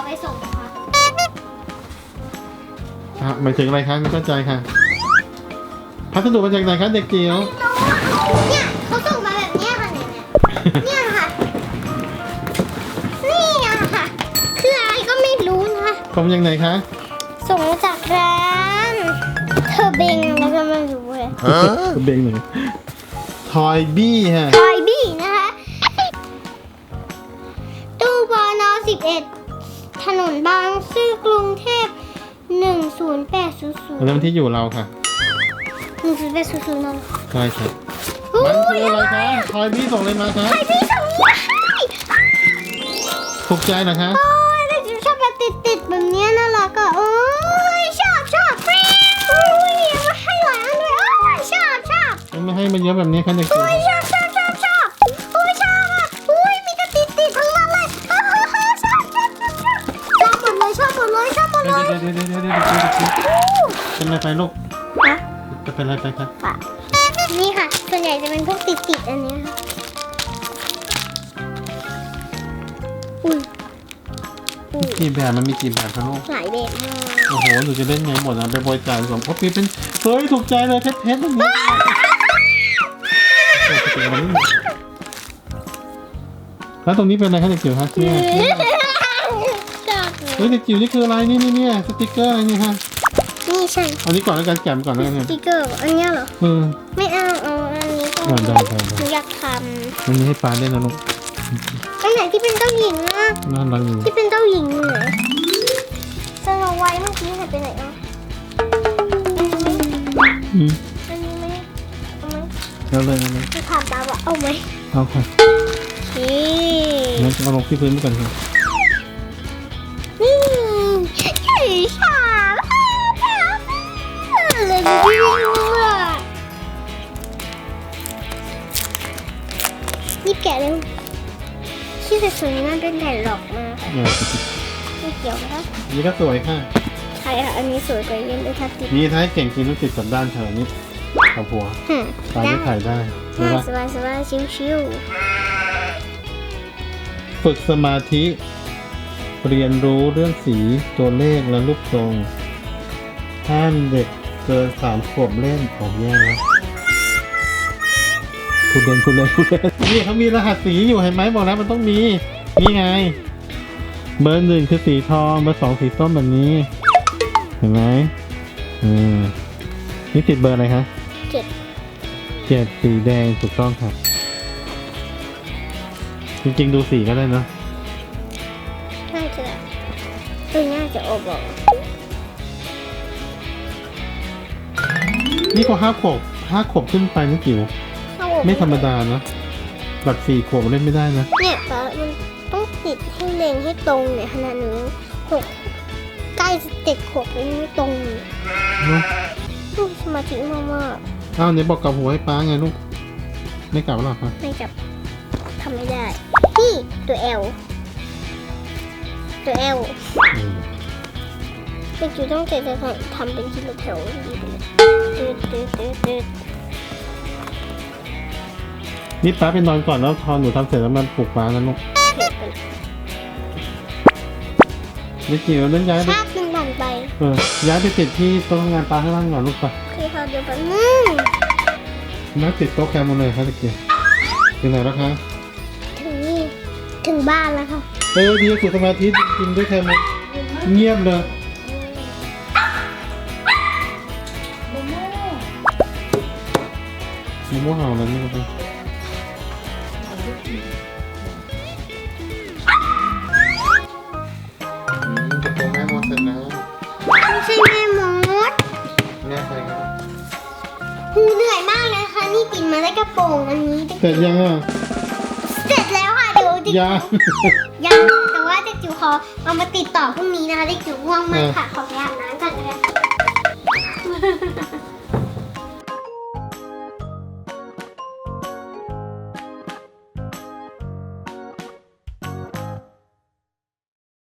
าไปส่งค่ะอะหมายถึงอะไรคะไม่เข้าใจค่ะ พัสดุมาจากไหนคะเด็กเกียว เนี่ยเขาส่งมาแบบนี้ค่ะเนี่ยเนี่ยค่ะ นี่อค่ะ คืออะไรก็ไม่รู้นะคะ คมยังไงคะส่งจากร้าน เธอเบงแล้วก็ไม่รู้เลยเออเบงหนึ่งทอยบี้ฮะ ทอยบี้นะคะ ตู้ปอนอ11 ถนนบางซื่อกรุงเทพ10800อันนั้นที่อยู่เราค่ะ10800นั่นใช่ค่ะโอ้มันคืยออะไรคะทอยบี้ส่งอะไรมาคะทอยบี้ส่งมาให้ถูกใจเหรอคะ โอ้ยแต่จิ๋วชอบแบบติดๆแบบเนี้ยน่ารักอะโอ้ยชอบชอบโอ้ยมาให้หลายอันเลยโอ้ยชอบชอบ ไม่ให้มันเยอะแบบนี้ค่ะเเดี๋ยวเดี๋ยวเดี๋ยวเดี๋ยวเดี๋ยวเดี๋ยวเป็นอะไรไปลูกนะจะเป็นอะไรไปคะค่ะนี่ค่ะ ส่วนใหญ่จะเป็นพวกติดๆอันเนี้ยค่ะอุ้ยอุ้ยกี่แบบมันมีกี่แบบคะลูกหลายแบบมากโอ้โหหนูจะเล่นไงหมดอะไปบริจาคสมทบปีเป็นเฮ้ยถูกใจเลยเพชรเพชรแบบนี้แล้วตรงนี้เป็นอะไรคะเด็กจิ๋วคะเนี่ยเนี่ย ฮ้ยยเด็กจิ๋วนี่คืออะไรนี่นี่เนี่ยสติกเกอร์อะไรนี่คะนี่ใช่เอานี้ก่อนแล้วกันแกะมก่อนแล้วกันสเนี่ยติกเกอร์อันเนี้ยเหรอ เออ ไม่เอาเอาอันนี้ก็อ่าได้ได้ได้ หนูอยากทมันมีให้ปลาเล่นนะลูกำอันไหนที่เป็นเจ้าหญิงอะน่ารักอยู่ที่เป็นเจ้าหญิงอยู่ไหนสโนไวท์เมื่อกี้หายไปไหนอะอืมอันนี้ไหมเอาไหมเอาเลยเอาเลยคือถามตาว่าเอาไหมเอาค่ะนี่งั้นเอาลงที่พื้นไปก่อนค่ะ เลยจริงอะนี่แกะเลยที่สวยๆนี่มันเป็นแผ่นหลอกมาค่ะเนี่ยไม่เกี่ยวนะคะนี่ก็สวยค่ะ ใช่ค่ะ อันนี้สวยกว่าเยอะเลยค่ะติดนี่ถ้าให้เก่งจริงต้องติดกับด้านเธอนี่เอาหัวหึตาได้ที่ถ่ายได้ใช่ได้ปะสบายสบายชิวชิวฝึกสมาธิ เรียนรู้เรื่องสีตัวเลขและรูปทรงห้ามเด็ก เกินสามขวบเล่นของแย่แล้วคุณเล่นคุณเล่นคุณเล่นนี่เขามีรหัสสีอยู่เห็นไหมบอกแล้วมันต้องมี นี่ไง เบอร์หนึ่งคือสีทองเบอร์สองสีส้มแบบนี้ เห็นไหมอืมนี่ติดเบอร์อะไรคะเจ็ดเจ็ดสีแดงถูกต้องครับ จริงๆดูสีก็ได้เนอะน่าจะเออน่าจะอบออก นี่ก็ห้าขวบห้าขวบขึ้นไปนะจิ๋วเข้าอบไม่ธรรมดานะแบบสี่ขวบเล่นไม่ได้นะ เนี่ยป้ามันต้องติดให้เล็งให้ตรงเนี่ยขนาดหนูหกใกล้จะติดขวบแล้วยังไม่ตรงเลยเนอะอืมสมาธิมากมากอ้าวเนี่ยบอกกับหัวให้ป้าไงลูก ไม่กลับหรอคะๆไม่จับทำไม่ได้นี่ตัวเอลตัวเอลอืม เด็กจูต้องเจจะทำเป็นทีละแถวดีไปเลยตืดตืดตืดตืดนี่ป้าไปนอนก่อนแล้วทอนหนูทำเสร็จแล้วมันปลุกป้านะลูกเผ็ดไปนี่จิ๋วเล่นย้ายไปชาติหนึ่งผ่านไป เออย้ายไปติดที่โต๊ะทำงานป้าข้างล่างก่อนลูกไปคือเขาเดียวกันอืมนักติดโต๊ะแคมหมดเลยครับตะเกียบถึงไหนแล้วคะถึงนี่ ถึงบ้านแล้วค่ะเออดีสุดสมาธิจริงด้วยแคมหมดเงียบเลย มะม่วงเห่าแล้วนี่ก็เป็นตัวแม่มดเสร็จแล้วไม่ใช่แม่มดแม่ใครครับหูเหนื่อยมากเลยค่ะนี่ปิ่นมาได้กระโปรงอันนี้เสร็จยังอะ เสร็จแล้วค่ะเดี๋ยวเด็กยัง ยังแต่ว่าเด็กจิ๋วขอเอามาติดต่อพรุ่งนี้นะคะเด็กจิ๋วง่วงมากค่ะขออนุญาตนะ